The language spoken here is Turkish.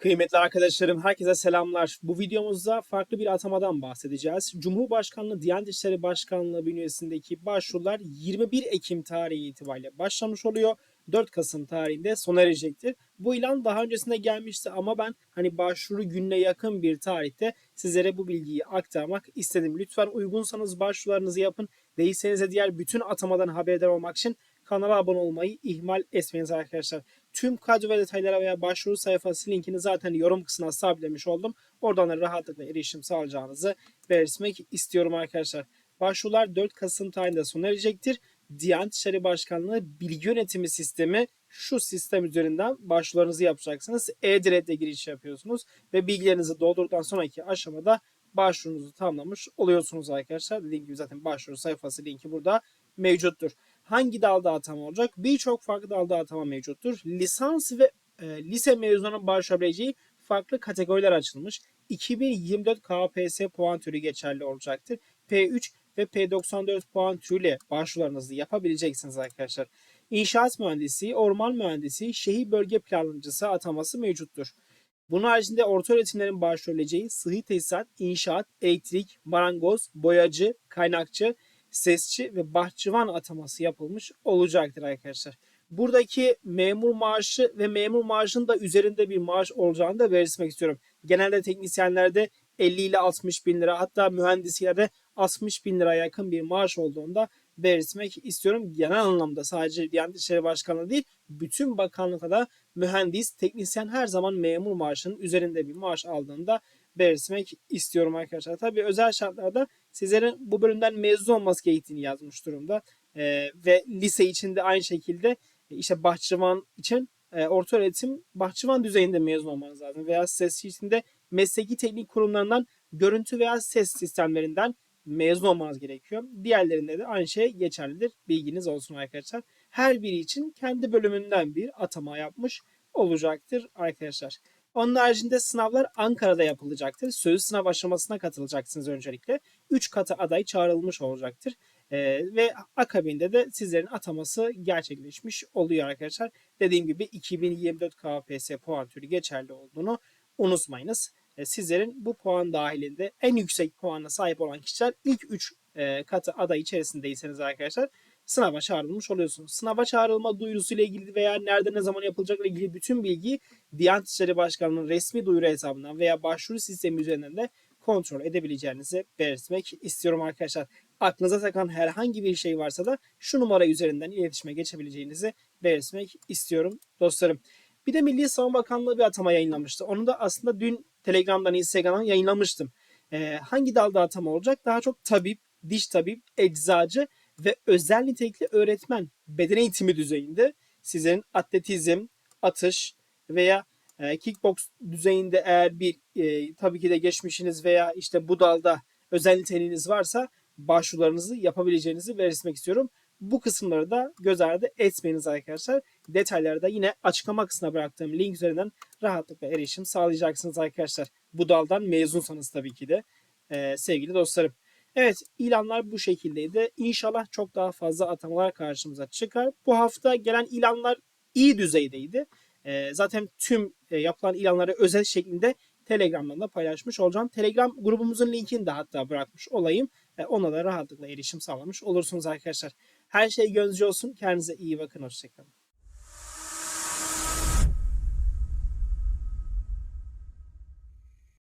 Kıymetli arkadaşlarım, herkese selamlar. Bu videomuzda farklı bir atamadan bahsedeceğiz. Cumhurbaşkanlığı Diyanet İşleri Başkanlığı bünyesindeki başvurular 21 Ekim tarihi itibariyle başlamış oluyor. 4 Kasım tarihinde sona erecektir. Bu ilan daha öncesinde gelmişti ama ben hani başvuru gününe yakın bir tarihte sizlere bu bilgiyi aktarmak istedim. Lütfen uygunsanız başvurularınızı yapın. Değilseniz de diğer bütün atamadan haberdar olmak için kanala abone olmayı ihmal etmeyiniz arkadaşlar. Tüm kadro ve detaylara veya başvuru sayfası linkini zaten yorum kısmına sabitlemiş oldum. Oradan da rahatlıkla erişim sağlayacağınızı belirtmek istiyorum arkadaşlar. Başvurular 4 Kasım tarihinde sona erecektir. Diyanet İşleri Başkanlığı Bilgi Yönetimi Sistemi şu sistem üzerinden başvurularınızı yapacaksınız. E-Devlet'le giriş yapıyorsunuz ve bilgilerinizi doldurduktan sonraki aşamada başvurunuzu tamamlamış oluyorsunuz arkadaşlar. Dediğim gibi zaten başvuru sayfası linki burada mevcuttur. Hangi dalda atama olacak? Birçok farklı dalda atama mevcuttur. Lisans ve e, lise mezununun başvurabileceği farklı kategoriler açılmış. 2024 KPSS puan türü geçerli olacaktır. P3 ve P94 puan türüyle başvurularınızı yapabileceksiniz arkadaşlar. İnşaat mühendisi, orman mühendisi, şehir bölge planlamacısı ataması mevcuttur. Bunun haricinde orta öğretimlerin başvurabileceği sıhhi tesisat, inşaat, elektrik, marangoz, boyacı, kaynakçı, sesçi ve bahçıvan ataması yapılmış olacaktır arkadaşlar. Buradaki memur maaşı ve memur maaşının da üzerinde bir maaş olacağını da belirtmek istiyorum. Genelde teknisyenlerde 50 ile 60 bin lira hatta mühendislerde 60 bin lira yakın bir maaş olduğunda belirtmek istiyorum. Genel anlamda sadece Diyanet İşleri Başkanlığı değil bütün bakanlıkta mühendis, teknisyen her zaman memur maaşının üzerinde bir maaş aldığında belirtmek istiyorum arkadaşlar. Tabii özel şartlarda sizlerin bu bölümden mezun olması gerektiğini yazmış durumda. Ee, ve lise içinde aynı şekilde e, işte bahçıvan için e, orta öğretim bahçıvan düzeyinde mezun olmanız lazım. Veya ses içinde mesleki teknik kurumlarından görüntü veya ses sistemlerinden mezun olmanız gerekiyor. Diğerlerinde de aynı şey geçerlidir. Bilginiz olsun arkadaşlar. Her biri için kendi bölümünden bir atama yapmış olacaktır arkadaşlar. Onun haricinde sınavlar Ankara'da yapılacaktır. Sözlü sınav aşamasına katılacaksınız öncelikle. 3 katı aday çağrılmış olacaktır. Ee, ve akabinde de sizlerin ataması gerçekleşmiş oluyor arkadaşlar. Dediğim gibi 2024 KPSS puan türü geçerli olduğunu unutmayınız. Ee, sizlerin bu puan dahilinde en yüksek puana sahip olan kişiler ilk 3 e, katı aday içerisindeyseniz arkadaşlar sınava çağrılmış oluyorsunuz. Sınava çağrılma duyurusuyla ilgili veya nerede ne zaman yapılacakla ilgili bütün bilgiyi Diyanet İşleri Başkanlığı'nın resmi duyuru hesabından veya başvuru sistemi üzerinden de kontrol edebileceğinizi belirtmek istiyorum arkadaşlar. Aklınıza takan herhangi bir şey varsa da şu numara üzerinden iletişime geçebileceğinizi belirtmek istiyorum dostlarım. Bir de Milli Savunma Bakanlığı bir atama yayınlamıştı. Onu da aslında dün Telegram'dan, Instagram'dan yayınlamıştım. Ee, hangi dalda atama olacak? Daha çok tabip, diş tabip, eczacı ve özel nitelikli öğretmen beden eğitimi düzeyinde sizlerin atletizm, atış veya e, kickbox düzeyinde eğer bir e, tabii ki de geçmişiniz veya işte bu dalda özel niteliğiniz varsa başvurularınızı yapabileceğinizi belirtmek istiyorum. Bu kısımları da göz ardı etmeyiniz arkadaşlar. Detayları da yine açıklama kısmına bıraktığım link üzerinden rahatlıkla erişim sağlayacaksınız arkadaşlar. Bu daldan mezunsanız tabii ki de e, sevgili dostlarım. Evet ilanlar bu şekildeydi. İnşallah çok daha fazla atamalar karşımıza çıkar. Bu hafta gelen ilanlar iyi düzeydeydi. E, zaten tüm e, yapılan ilanları özel şeklinde Telegram'dan da paylaşmış olacağım. Telegram grubumuzun linkini de hatta bırakmış olayım. E, ona da rahatlıkla erişim sağlamış olursunuz arkadaşlar. Her şey gönlünüzce olsun. Kendinize iyi bakın. Hoşçakalın.